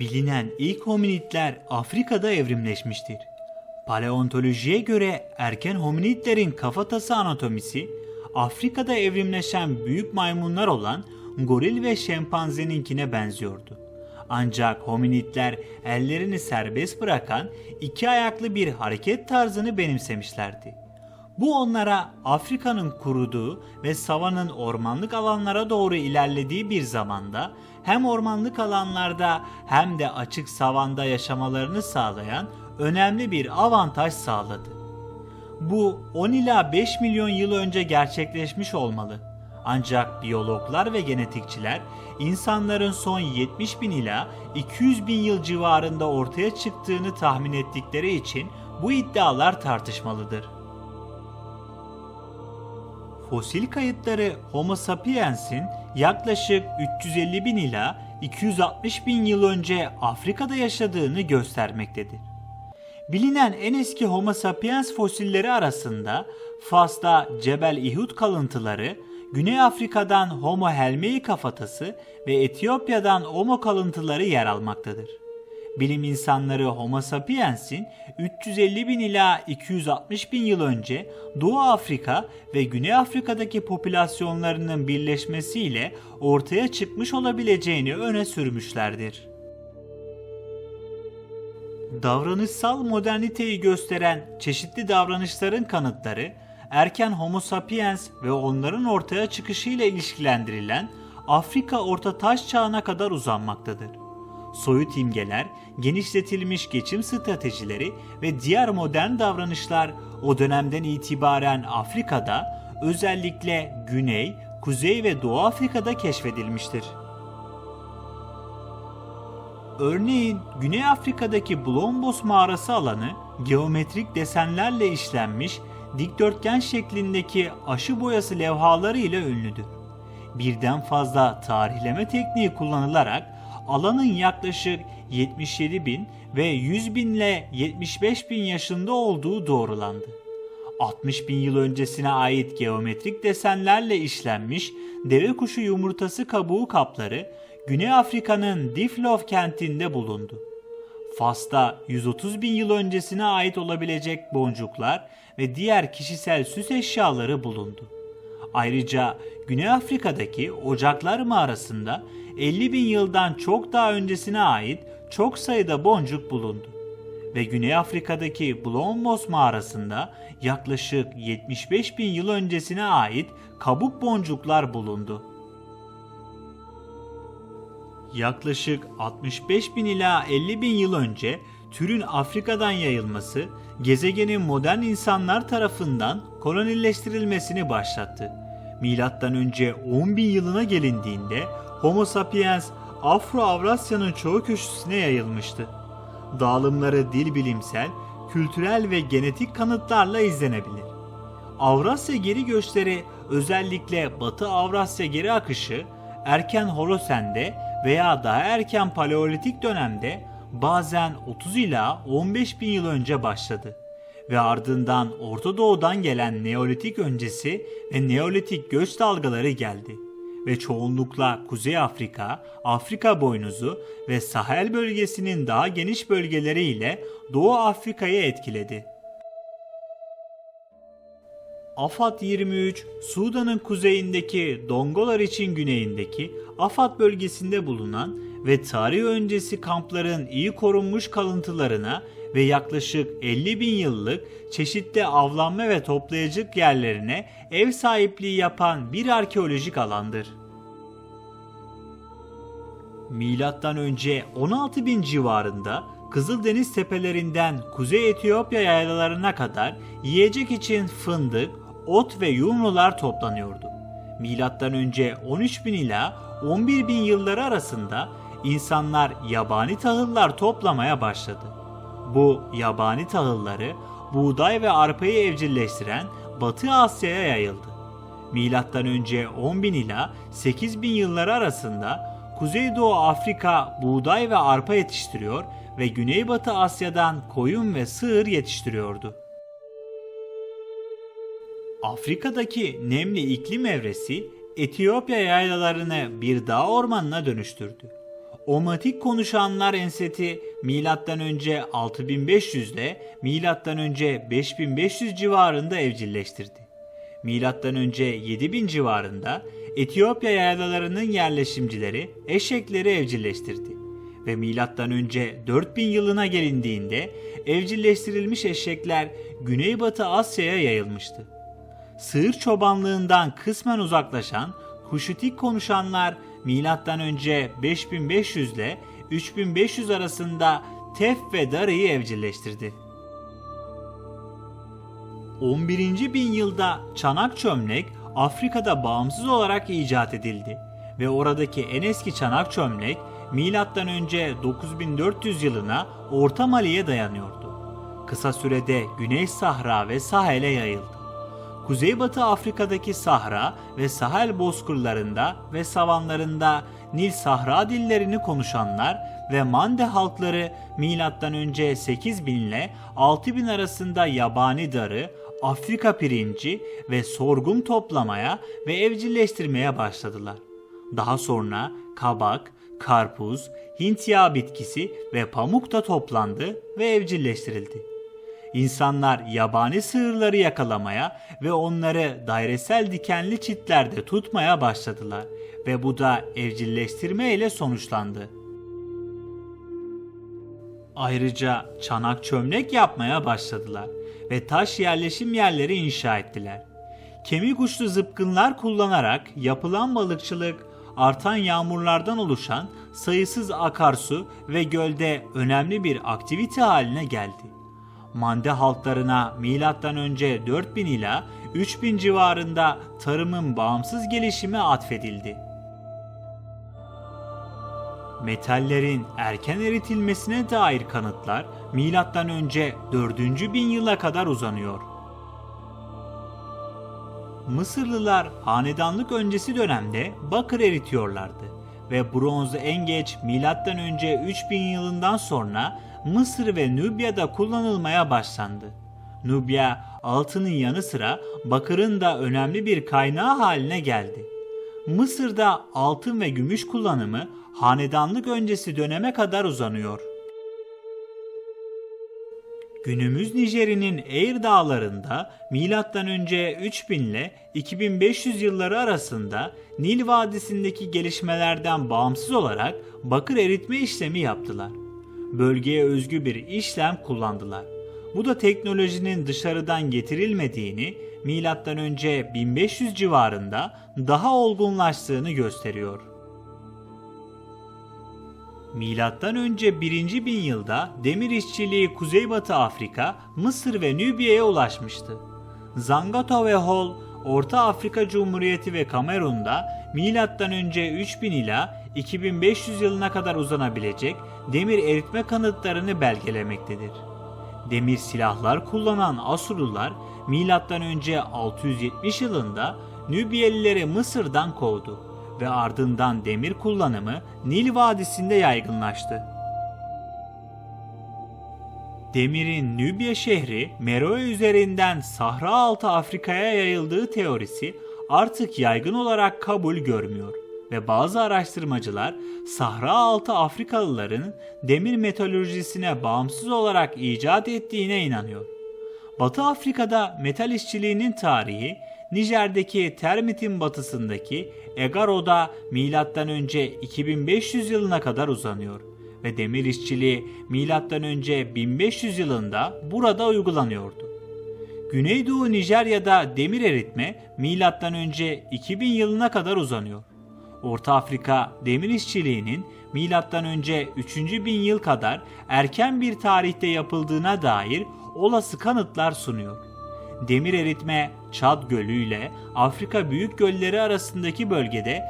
Bilinen ilk hominidler Afrika'da evrimleşmiştir. Paleontolojiye göre erken hominidlerin kafatası anatomisi Afrika'da evrimleşen büyük maymunlar olan goril ve şempanzeninkine benziyordu. Ancak hominidler ellerini serbest bırakan iki ayaklı bir hareket tarzını benimsemişlerdi. Bu onlara Afrika'nın kuruduğu ve savanın ormanlık alanlara doğru ilerlediği bir zamanda hem ormanlık alanlarda hem de açık savanda yaşamalarını sağlayan önemli bir avantaj sağladı. Bu 10 ila 5 milyon yıl önce gerçekleşmiş olmalı. Ancak biyologlar ve genetikçiler insanların son 70 bin ila 200 bin yıl civarında ortaya çıktığını tahmin ettikleri için bu iddialar tartışmalıdır. Fosil kayıtları Homo sapiens'in yaklaşık 350 bin ila 260 bin yıl önce Afrika'da yaşadığını göstermektedir. Bilinen en eski Homo sapiens fosilleri arasında Fas'ta Cebel İhud kalıntıları, Güney Afrika'dan Homo helmei kafatası ve Etiyopya'dan Homo kalıntıları yer almaktadır. Bilim insanları Homo sapiens'in 350 bin ila 260 bin yıl önce Doğu Afrika ve Güney Afrika'daki popülasyonlarının birleşmesiyle ortaya çıkmış olabileceğini öne sürmüşlerdir. Davranışsal moderniteyi gösteren çeşitli davranışların kanıtları erken Homo sapiens ve onların ortaya çıkışıyla ilişkilendirilen Afrika Orta Taş Çağı'na kadar uzanmaktadır. Soyut imgeler, genişletilmiş geçim stratejileri ve diğer modern davranışlar o dönemden itibaren Afrika'da özellikle Güney, Kuzey ve Doğu Afrika'da keşfedilmiştir. Örneğin Güney Afrika'daki Blombos mağarası alanı geometrik desenlerle işlenmiş dikdörtgen şeklindeki aşı boyası levhaları ile ünlüdür. Birden fazla tarihleme tekniği kullanılarak alanın yaklaşık 77 bin ve 100 bin ile 75 bin yaşında olduğu doğrulandı. 60 bin yıl öncesine ait geometrik desenlerle işlenmiş deve kuşu yumurtası kabuğu kapları Güney Afrika'nın Diflov kentinde bulundu. Fas'ta 130 bin yıl öncesine ait olabilecek boncuklar ve diğer kişisel süs eşyaları bulundu. Ayrıca Güney Afrika'daki Ocaklar mağarasında 50 bin yıldan çok daha öncesine ait çok sayıda boncuk bulundu. Ve Güney Afrika'daki Blombos mağarasında yaklaşık 75 bin yıl öncesine ait kabuk boncuklar bulundu. Yaklaşık 65 bin ila 50 bin yıl önce türün Afrika'dan yayılması gezegenin modern insanlar tarafından kolonileştirilmesini başlattı. Önce 10 bin yılına gelindiğinde Homo sapiens Afro-Avrasya'nın çoğu köşesine yayılmıştı. Dağılımları dil bilimsel, kültürel ve genetik kanıtlarla izlenebilir. Avrasya geri göçleri özellikle Batı Avrasya geri akışı erken Holosen'de veya daha erken Paleolitik dönemde bazen 30 ila 15 bin yıl önce başladı ve ardından Orta Doğu'dan gelen Neolitik öncesi ve Neolitik göç dalgaları geldi ve çoğunlukla Kuzey Afrika, Afrika boynuzu ve Sahel bölgesinin daha geniş bölgeleri ile Doğu Afrika'yı etkiledi. Afat 23, Sudan'ın kuzeyindeki Dongolar için güneyindeki Afat bölgesinde bulunan ve tarih öncesi kampların iyi korunmuş kalıntılarına ve yaklaşık 50 bin yıllık çeşitli avlanma ve toplayıcılık yerlerine ev sahipliği yapan bir arkeolojik alandır. Milattan önce 16 bin civarında Kızıldeniz tepelerinden Kuzey Etiyopya yaylalarına kadar yiyecek için fındık, ot ve yumrular toplanıyordu. Milattan önce 13 bin ila 11 bin yılları arasında insanlar yabani tahıllar toplamaya başladı. Bu yabani tahılları buğday ve arpayı evcilleştiren Batı Asya'ya yayıldı. Milattan önce 10 bin ila 8 bin yılları arasında Kuzeydoğu Afrika buğday ve arpa yetiştiriyor ve Güneybatı Asya'dan koyun ve sığır yetiştiriyordu. Afrika'daki nemli iklim evresi Etiyopya yaylalarını bir dağ ormanına dönüştürdü. Omatik konuşanlar enseti milattan önce 6500 ile milattan önce 5500 civarında evcilleştirdi. Milattan önce 7000 civarında Etiyopya yaylalarının yerleşimcileri eşekleri evcilleştirdi ve milattan önce 4000 yılına gelindiğinde evcilleştirilmiş eşekler Güneybatı Asya'ya yayılmıştı. Sığır çobanlığından kısmen uzaklaşan Kuşutik konuşanlar önce 5500 ile 3500 arasında Tef ve Darı'yı evcilleştirdi. 11. bin yılda çanak çömlek Afrika'da bağımsız olarak icat edildi ve oradaki en eski çanak çömlek milattan önce 9400 yılına Orta Mali'ye dayanıyordu. Kısa sürede Güney Sahra ve Sahel'e yayıldı. Kuzeybatı Afrika'daki Sahra ve Sahel bozkırlarında ve savanlarında Nil Sahra dillerini konuşanlar ve Mande halkları önce 8000 ile 6000 arasında yabani darı, Afrika pirinci ve sorgum toplamaya ve evcilleştirmeye başladılar. Daha sonra kabak, karpuz, Hint yağı bitkisi ve pamuk da toplandı ve evcilleştirildi. İnsanlar yabani sığırları yakalamaya ve onları dairesel dikenli çitlerde tutmaya başladılar ve bu da evcilleştirme ile sonuçlandı. Ayrıca çanak çömlek yapmaya başladılar ve taş yerleşim yerleri inşa ettiler. Kemik uçlu zıpkınlar kullanarak yapılan balıkçılık artan yağmurlardan oluşan sayısız akarsu ve gölde önemli bir aktivite haline geldi. Mande halklarına önce 4000 ila 3000 civarında tarımın bağımsız gelişimi atfedildi. Metallerin erken eritilmesine dair kanıtlar önce 4. bin yıla kadar uzanıyor. Mısırlılar hanedanlık öncesi dönemde bakır eritiyorlardı ve bronzu en geç önce 3000 yılından sonra Mısır ve Nübya'da kullanılmaya başlandı. Nubya altının yanı sıra bakırın da önemli bir kaynağı haline geldi. Mısır'da altın ve gümüş kullanımı hanedanlık öncesi döneme kadar uzanıyor. Günümüz Nijer'in Eğir Dağları'nda önce 3000 ile 2500 yılları arasında Nil Vadisi'ndeki gelişmelerden bağımsız olarak bakır eritme işlemi yaptılar. Bölgeye özgü bir işlem kullandılar. Bu da teknolojinin dışarıdan getirilmediğini, önce 1500 civarında daha olgunlaştığını gösteriyor. Milattan önce 1. bin yılda demir işçiliği Kuzeybatı Afrika, Mısır ve Nübya'ya ulaşmıştı. Zangato ve Hol, Orta Afrika Cumhuriyeti ve Kamerun'da milattan önce 3000 ila 2500 yılına kadar uzanabilecek demir eritme kanıtlarını belgelemektedir. Demir silahlar kullanan Asurlular milattan önce 670 yılında Nübiyelileri Mısır'dan kovdu ve ardından demir kullanımı Nil Vadisi'nde yaygınlaştı. Demirin Nübya şehri Meroe üzerinden Sahra altı Afrika'ya yayıldığı teorisi artık yaygın olarak kabul görmüyor ve bazı araştırmacılar Sahra altı Afrikalıların demir metalurjisine bağımsız olarak icat ettiğine inanıyor. Batı Afrika'da metal işçiliğinin tarihi Nijer'deki Termit'in batısındaki Egaro'da önce 2500 yılına kadar uzanıyor ve demir işçiliği önce 1500 yılında burada uygulanıyordu. Güneydoğu Nijerya'da demir eritme önce 2000 yılına kadar uzanıyor. Orta Afrika demir işçiliğinin önce 3. bin yıl kadar erken bir tarihte yapıldığına dair olası kanıtlar sunuyor. Demir eritme Çad Gölü ile Afrika Büyük Gölleri arasındaki bölgede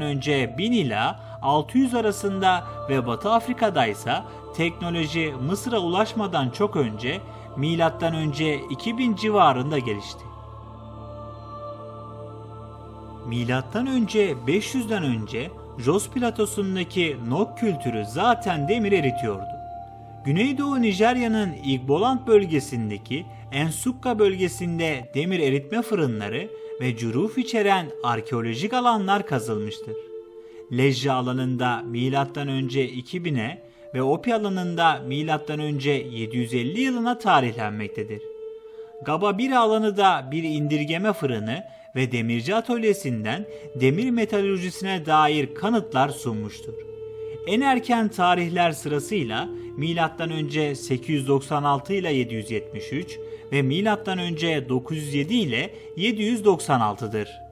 önce 1000 ila 600 arasında ve Batı Afrika'da ise teknoloji Mısır'a ulaşmadan çok önce önce 2000 civarında gelişti. Milattan önce 500'den önce Jos platosundaki Nok kültürü zaten demir eritiyordu. Güneydoğu Nijerya'nın Igboland bölgesindeki Ensukka bölgesinde demir eritme fırınları ve cüruf içeren arkeolojik alanlar kazılmıştır. Lejje alanında önce 2000'e ve Opi alanında önce 750 yılına tarihlenmektedir. Gaba 1 alanı da bir indirgeme fırını ve demirci atölyesinden demir metalurjisine dair kanıtlar sunmuştur. En erken tarihler sırasıyla milattan önce 896 ile 773 ve milattan önce 907 ile 796'dır.